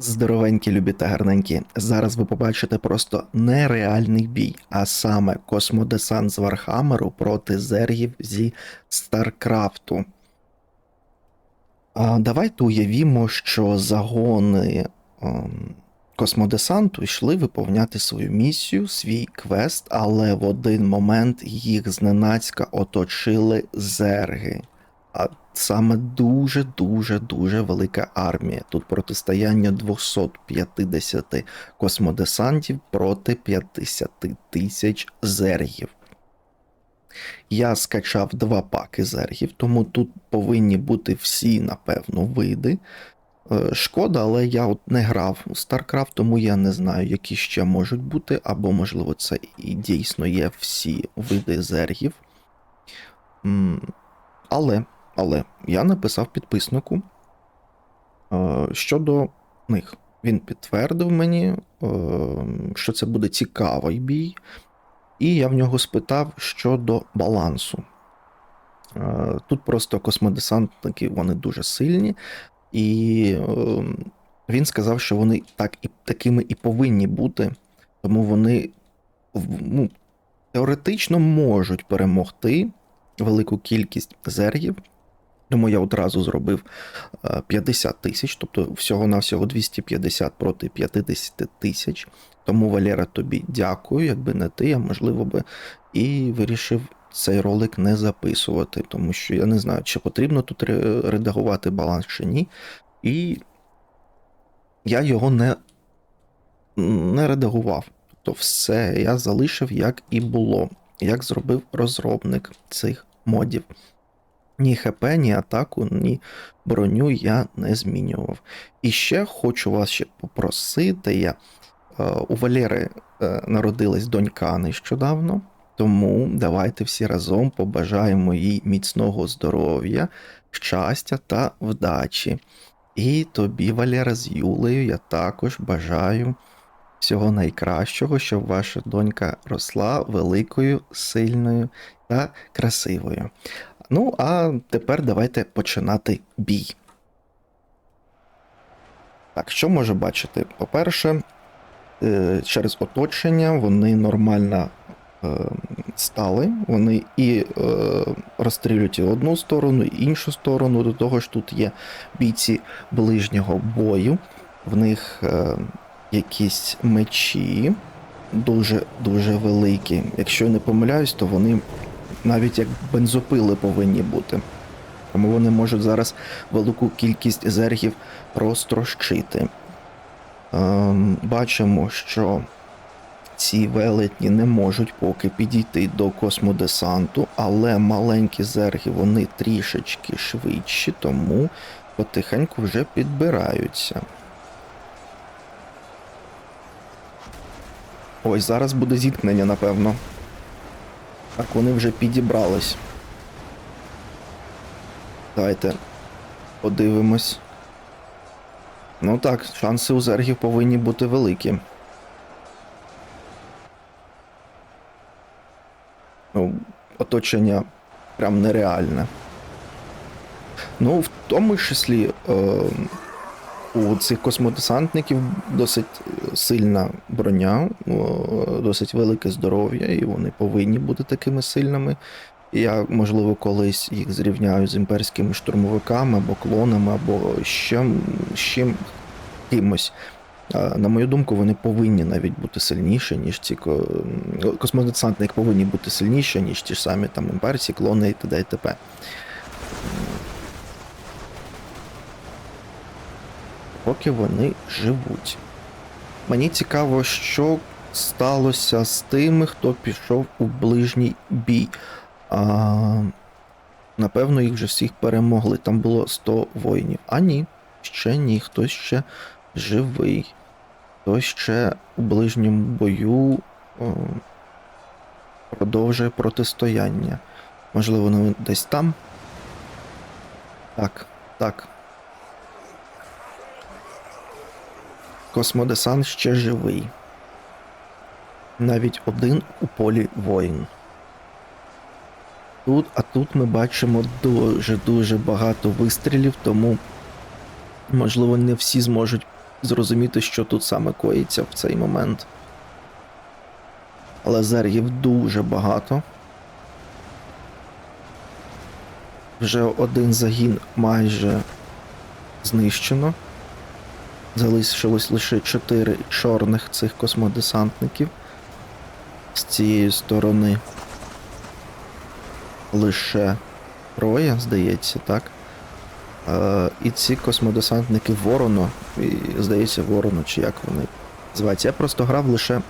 Здоровенькі, любі та гарненькі. Зараз ви побачите просто нереальний бій, а саме космодесант з Вархамеру проти зергів зі Старкрафту. А, давайте уявімо, що загони ем, космодесанту йшли виповняти свою місію, свій квест, але в один момент їх зненацька оточили зерги. А саме дуже дуже дуже велика армія. Тут протистояння 250 космодесантів проти 50 тисяч зергів. Я скачав два паки зергів, тому тут повинні бути всі, напевно, види. Е, Шкода, але я от не грав у StarCraft, тому я не знаю, які ще можуть бути, або, можливо, це і дійсно є всі види зергів. Але, але я написав підписнику е, щодо них. Він підтвердив мені, е, що це буде цікавий бій, і я в нього спитав щодо балансу. Е, Тут просто космодесантники вони дуже сильні, і він сказав, що вони так і такими і повинні бути, тому вони ну, теоретично можуть перемогти велику кількість зергів. Тому я одразу зробив е, 50 тисяч, тобто всього-навсього 250 проти 50 тисяч. Тому, Валера, тобі дякую, якби не ти, я можливо би і вирішив цей ролик не записувати, тому що я не знаю, чи потрібно тут редагувати баланс чи ні. І я його не, не редагував. Тобто все я залишив, як і було, як зробив розробник цих модів. Ні ХП, ні атаку, ні броню я не змінював. І ще хочу вас ще попросити. Я, е, у Валери е, народилась донька нещодавно, тому давайте всі разом побажаємо їй міцного здоров'я, щастя та вдачі. І тобі, Валера, з Юлею, я також бажаю всього найкращого, щоб ваша донька росла великою, сильною та красивою. Ну, а тепер давайте починати бій. Так, що може бачити? По-перше, е, через оточення вони нормально е, стали. Вони і е, розстрілюють одну сторону, і іншу сторону. До того ж, тут є бійці ближнього бою. В них якісь мечі дуже-дуже великі. Якщо я не помиляюсь, то вони навіть як бензопили повинні бути. Тому вони можуть зараз велику кількість зергів розтрощити. Ем, бачимо, що ці велетні не можуть поки підійти до космодесанту, але маленькі зерги вони трішечки швидші, тому потихеньку вже підбираються. Ось зараз буде зіткнення, напевно. Так, вони вже підібрались. Давайте подивимось. Ну так, шанси у зергів повинні бути великі. Ну, оточення прям нереальне. Ну, в тому числі е, у цих космодесантників досить сильна броня, досить велике здоров'я, і вони повинні бути такими сильними. Я, можливо, колись їх зрівняю з імперськими штурмовиками або клонами, або ще чим кимось. На мою думку, вони повинні навіть бути сильніші, ніж ці космодесантники повинні бути сильніші, ніж ті ж самі там імперці, клони і т.д. і т.п. Поки вони живуть. Мені цікаво, що сталося з тими, хто пішов у ближній бій. А, напевно, їх вже всіх перемогли. Там було 100 воїнів. А ні, ще ні, хтось ще живий. Хтось ще у ближньому бою о, продовжує протистояння. Можливо, вони десь там. Так, так. Космодесант ще живий. Навіть один у полі воїн. Тут, а тут ми бачимо дуже-дуже багато вистрілів, тому, можливо, не всі зможуть зрозуміти, що тут саме коїться в цей момент. Але зергів дуже багато. Вже один загін майже знищено. Залишилось лише чотири чорних цих космодесантників. З цієї сторони лише троє, здається, так. Е, і ці космодесантники Ворону, і, здається, Ворону, чи як вони називаються. Я просто грав лише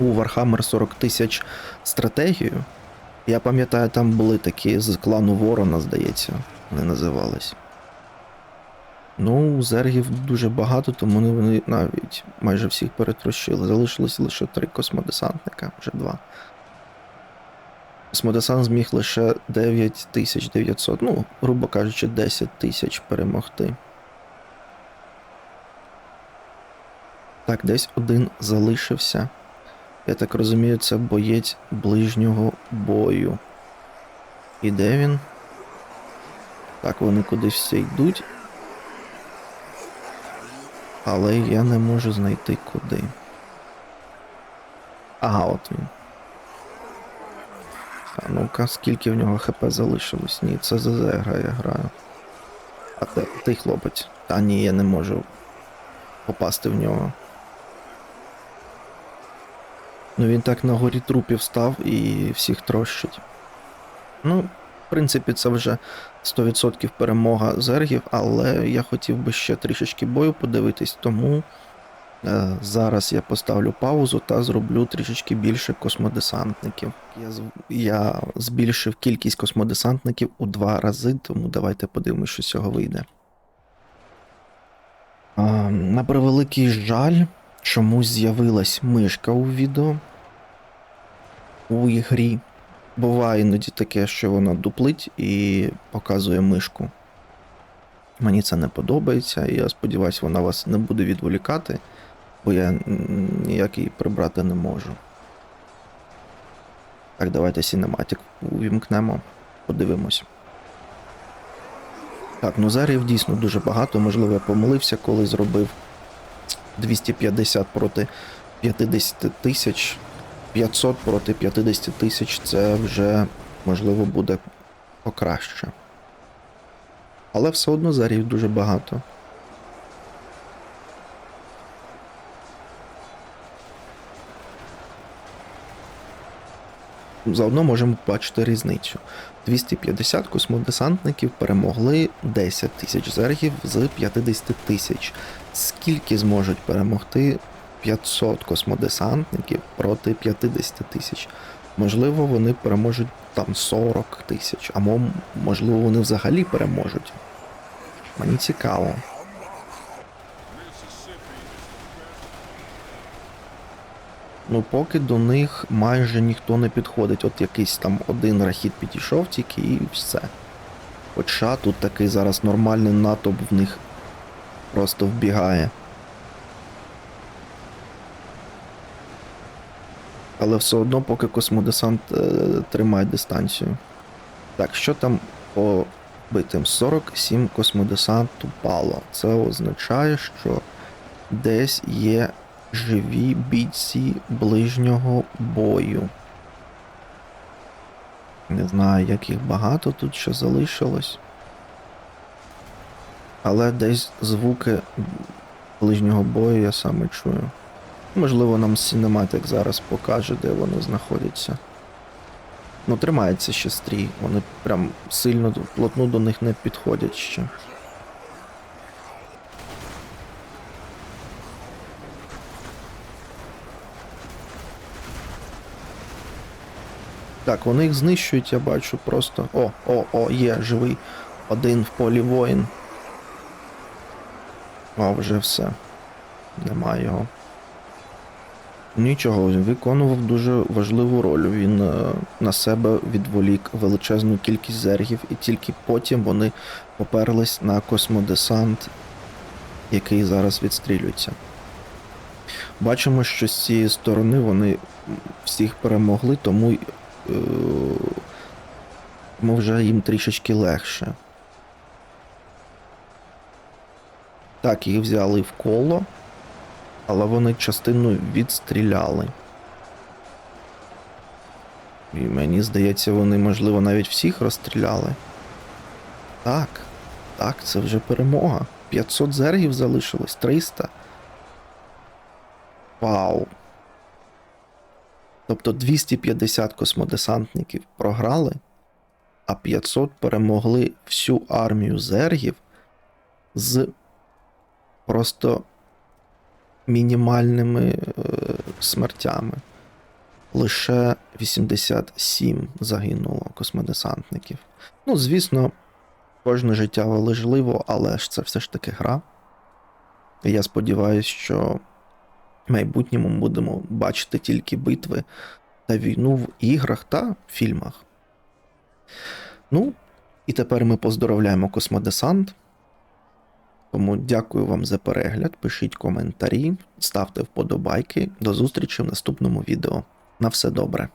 у Warhammer 40 тисяч стратегію. Я пам'ятаю, там були такі з клану Ворона, здається, вони називались. Ну, зергів дуже багато, тому вони- навіть майже всіх перетрощили. Залишилось лише три космодесантника, вже два. Космодесант зміг лише 9900, ну, грубо кажучи, 10 тисяч перемогти. Так, десь один залишився. Я так розумію, це боєць ближнього бою. І де він? Так, вони кудись всі йдуть. Але я не можу знайти куди. Ага, от він. А ну-ка, скільки в нього ХП залишилось? Ні, це ЗЗ гра я граю. А ти, ти хлопець. Та ні, я не можу попасти в нього. Ну він так на горі трупів став і всіх трощить. Ну, в принципі, це вже 100% перемога зергів, але я хотів би ще трішечки бою подивитись, тому е, зараз я поставлю паузу та зроблю трішечки більше космодесантників. Я, я збільшив кількість космодесантників у два рази, тому давайте подивимося, що з цього вийде. А, на превеликий жаль, чомусь з'явилась мишка у відео у ігрі. Буває іноді таке, що вона дуплить і показує мишку. Мені це не подобається, і я сподіваюся, вона вас не буде відволікати, бо я ніяк її прибрати не можу. Так, давайте сінематик увімкнемо, подивимось. Так, ну зарів дійсно дуже багато. Можливо, я помилився, коли зробив 250 проти 50 тисяч. 500 проти 50 тисяч це вже можливо буде покраще. Але все одно зарів дуже багато. Заодно можемо побачити різницю. 250 космодесантників перемогли 10 тисяч зергів з 50 тисяч. Скільки зможуть перемогти 500 космодесантників проти 50 тисяч? Можливо, вони переможуть там 40 тисяч, а можливо, вони взагалі переможуть. Мені цікаво. Ну, поки до них майже ніхто не підходить. От якийсь там один рахіт підійшов тільки і все. Хоча тут такий зараз нормальний натовп в них просто вбігає. Але все одно, поки космодесант е, тримає дистанцію. Так, що там по битим? 47 космодесант упало. Це означає, що десь є живі бійці ближнього бою. Не знаю, як їх багато тут ще залишилось. Але десь звуки ближнього бою я саме чую. Можливо, нам Cinematic зараз покаже, де вони знаходяться. Ну, тримається ще стрій, вони прям сильно плотно до них не підходять ще. Так, вони їх знищують, я бачу просто. О, о, о, є, живий. Один в полі воїн. А, вже все. Немає його. Нічого, він виконував дуже важливу роль. Він е, на себе відволік величезну кількість зергів, і тільки потім вони поперлись на космодесант, який зараз відстрілюється. Бачимо, що з цієї сторони вони всіх перемогли, тому, е, тому вже їм трішечки легше. Так, їх взяли в коло, але вони частину відстріляли. І мені здається, вони, можливо, навіть всіх розстріляли. Так, так, це вже перемога. 500 зергів залишилось, 300. Вау. Тобто 250 космодесантників програли, а 500 перемогли всю армію зергів з просто мінімальними е, смертями. Лише 87 загинуло космодесантників. Ну, звісно, кожне життя важливо, але ж це все ж таки гра. І я сподіваюся, що в майбутньому будемо бачити тільки битви та війну в іграх та фільмах. Ну, і тепер ми поздоровляємо космодесант. Тому дякую вам за перегляд. Пишіть коментарі, ставте вподобайки. До зустрічі в наступному відео. На все добре.